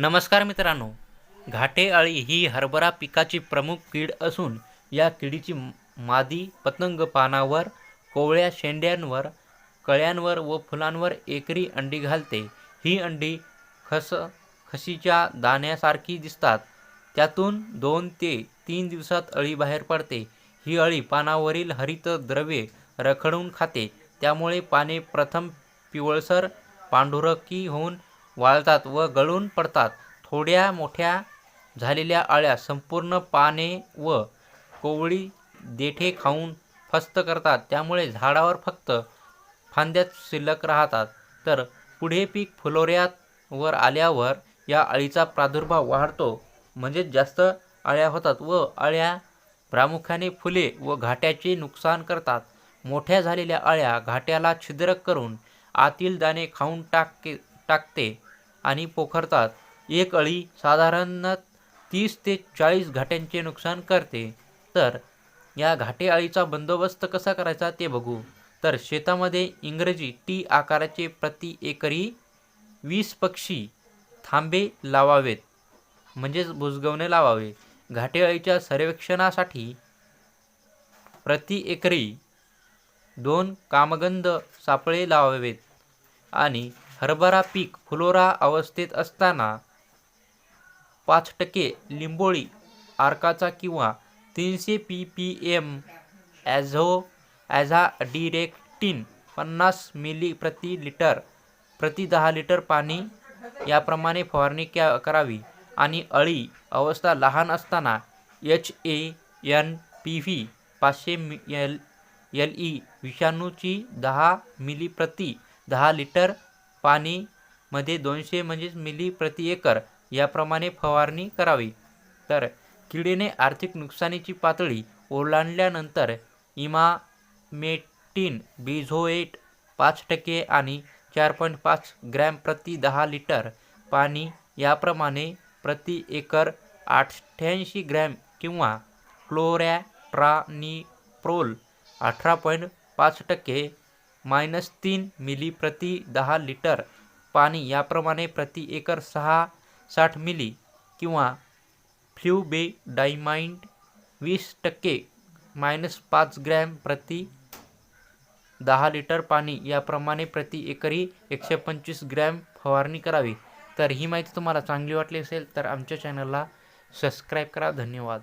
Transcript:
नमस्कार मित्रांनो घाटे अळी ही हरभरा पिकाची प्रमुख कीड असून या किडीची मादी पतंग पानावर कोवळ्या शेंड्यांवर कळ्यांवर व फुलांवर एकरी अंडी घालते. ही अंडी खस खशीच्या दाण्यासारखी दिसतात. त्यातून दोन ते तीन दिवसात अळी बाहेर पडते. ही अळी पानावरील हरित द्रव्ये रखडून खाते. त्यामुळे पाने प्रथम पिवळसर पांढुरकी होऊन वाळतात व गळून पडतात. थोड्या मोठ्या झालेल्या अळ्या संपूर्ण पाने व कोवळी देठे खाऊन फस्त करतात. त्यामुळे झाडावर फक्त फांद्याच शिल्लक राहतात. तर पुढे पीक फुलोऱ्यात वर आल्यावर या अळीचा प्रादुर्भाव वाढतो. म्हणजेच जास्त अळ्या होतात व अळ्या प्रामुख्याने फुले व घाट्याचे नुकसान करतात. मोठ्या झालेल्या अळ्या घाट्याला छिद्र करून आतील दाणे खाऊन टाके टाकते. आणि पोखरतात. एक अळी साधारण तीस ते चाळीस घाट्यांचे नुकसान करते. तर या घाटे अळीचा बंदोबस्त कसा करायचा ते बघू. तर शेतामध्ये इंग्रजी टी आकाराचे प्रति एकरी वीस पक्षी थांबे लावावेत. म्हणजेच भुजगवणे लावावे. घाटे अळीच्या सर्वेक्षणासाठी प्रति एकरी दोन कामगंध सापळे लावावेत. आणि हरभरा पीक फुलोरा अवस्थेत असताना पाच टक्के लिंबोळी आर्काचा किंवा तीनशे पी पी एम ॲझो ॲझा डिरेक्टिन पन्नास मिली प्रति लिटर प्रति दहा लिटर पाणी याप्रमाणे फवारणी क्या करावी? आणि अळी अवस्था लहान असताना H A N P V पाचशे एल एल ई विषाणूची दहा मिली प्रति दहा लिटर पाणी मध्ये दोनशे म्हणजेच मिली प्रति एकर याप्रमाणे फवारणी करावी. तर किडीने आर्थिक नुकसानीची पातळी ओलांडल्यानंतर इमामेटिन बिझोएट पाच टक्के आणि चार पॉईंट पाच ग्रॅम प्रति दहा लिटर पाणी याप्रमाणे प्रति एकर अठ्ठ्याऐंशी ग्रॅम किंवा क्लोरॅट्रानिप्रोल अठरा पॉईंट पाच टक्के मायनस तीन मिली प्रति दहा लिटर पाणी याप्रमाणे प्रति एकर सहा साठ मिली किंवा फ्ल्यूबेडाइमाइंड वीस टक्के मायनस पाच ग्रॅम प्रति दहा लिटर पाणी याप्रमाणे प्रति एकरी एकशे पंचवीस ग्रॅम फवारणी करावी. तर ही माहिती तुम्हाला चांगली वाटली असेल तर आमच्या चॅनलला सबस्क्राईब करा. धन्यवाद.